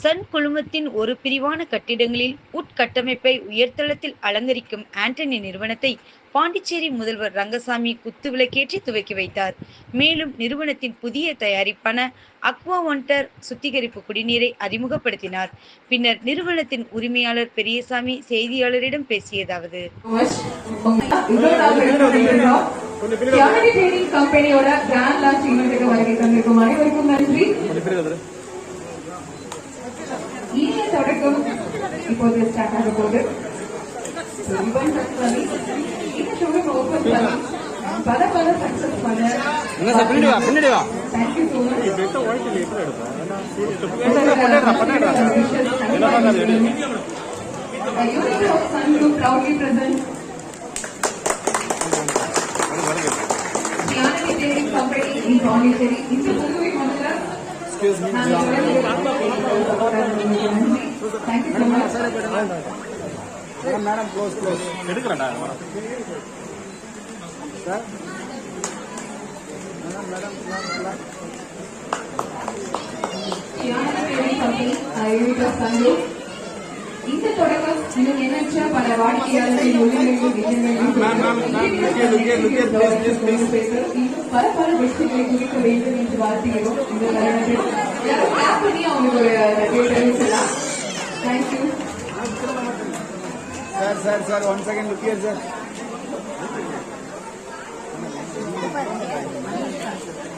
Sun குழுமத்தின் ஒரு பிரிவான கட்டிடங்களில் உட்கட்டமைப்பை உயர்தளத்தில் அலங்கரிக்கும் ஆண்டனி நிறுவனத்தை பாண்டிச்சேரி முதல்வர் ரங்கசாமி குத்துவிளக்கேற்றி துவக்கி வைத்தார். மேலும் நிறுவனத்தின் புதிய தயாரிப்பான அக்வா ஒன்டர் சுத்திகரிப்பு குடிநீரை அறிமுகப்படுத்தினார். பின்னர் நிறுவனத்தின் உரிமையாளர் பெரியசாமி செய்தியாளரிடம் பேசியதாவது. ட்ரேடிங் கம்பெனியோட கிராண்ட் லான்ச் ஈவெண்ட்டுக்கு வருகை தந்திருக்கும் அனைவருக்கும் நன்றி இனிய தொடக்கம் இப்போது ஸ்டார்ட் ஆக போகுது இந்த ஷோரூம் ஓபன் பண்ணி பல பல சக்சஸ் பண்ண என்ன சார் பின்னாடி வா பின்னாடி வா thank you so much Unity of Sun Group proudly presents Yanani Trading Company in Pondicherry. இந்த Puduvai much. Madam close close எடுக்கிறேன்டா sir Yanani Trading இந்த தொடக்கம் இன்னும் எண்ணற்ற பல வாடிக்கையாளர்களின் இன்னும் பல பல வெற்றிகளை குறிக்க வேண்டும் என்று வாழ்த்துகிறோம் இந்த வருடத்தில் பண்ணி அவங்களுக்கு ஒரு நன்றியை தெரிவிக்கலாம் thank you sir sir sir one second லுக்கியர் sir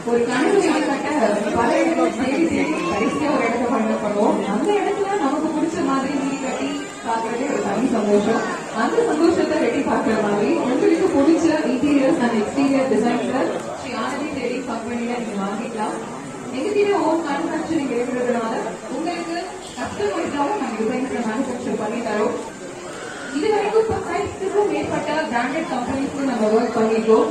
ஒரு கனவு கிட்டத்தட்ட பல இடத்துல தேடி தேடி கடைசியா ஒரு இடத்த பண்ணப்படுவோம் அந்த இடத்துல நமக்கு பிடிச்ச மாதிரி வீடு கட்டி பாக்குறதே ஒரு தனி சந்தோஷம். அந்த சந்தோஷத்தை வெட்டி பார்க்குற மாதிரி உங்களுக்கு பிடிச்ச இன்டீரியர்ஸ் அண்ட் எக்ஸ்டீரியர் டிசைன்ஸை ஸ்ரீ ஆனந்தி தேடி கம்பெனில நீங்க வாங்கிக்கலாம். எங்ககிட்ட ஓன் மேனுஃபேக்சரிங் இருக்கிறதுனால உங்களுக்கு கஸ்டமைஸ்டாவும் நாங்கள் டிசைன்ஸை மேனுஃபேக்சர் பண்ணி தரோம். இது மேற்பட்ட பிராண்டட் கம்பெனிஸ்க்கு நம்ம ஒர்க் பண்ணிட்டோம்